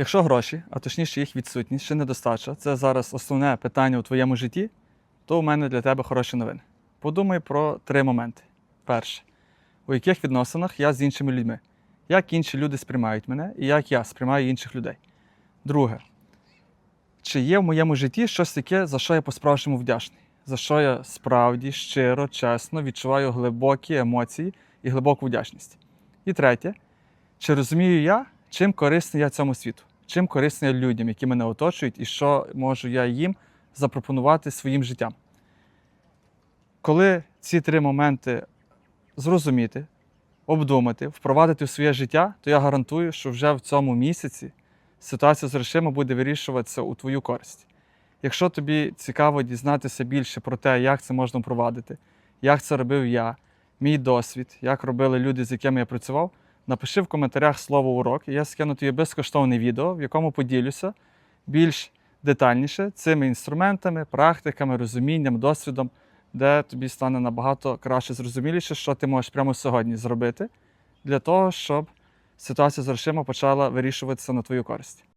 Якщо гроші, а точніше їх відсутність чи недостача, це зараз основне питання у твоєму житті, то у мене для тебе хороші новини. Подумай про три моменти. Перше, у яких відносинах я з іншими людьми, як інші люди сприймають мене і як я сприймаю інших людей. Друге, чи є в моєму житті щось таке, за що я по-справжньому вдячний, за що я справді щиро, чесно відчуваю глибокі емоції і глибоку вдячність. І третє, чи розумію я, чим корисний я цьому світу, чим корисний людям, які мене оточують, і що можу я їм запропонувати своїм життям. Коли ці три моменти зрозуміти, обдумати, впровадити в своє життя, то я гарантую, що вже в цьому місяці ситуація з грошима буде вирішуватися у твою користь. Якщо тобі цікаво дізнатися більше про те, як це можна впровадити, як це робив я, мій досвід, як робили люди, з якими я працював, напиши в коментарях слово урок, і я скину тобі безкоштовне відео, в якому поділюся більш детальніше цими інструментами, практиками, розумінням, досвідом, де тобі стане набагато краще зрозуміліше, що ти можеш прямо сьогодні зробити для того, щоб ситуація з грошима почала вирішуватися на твою користь.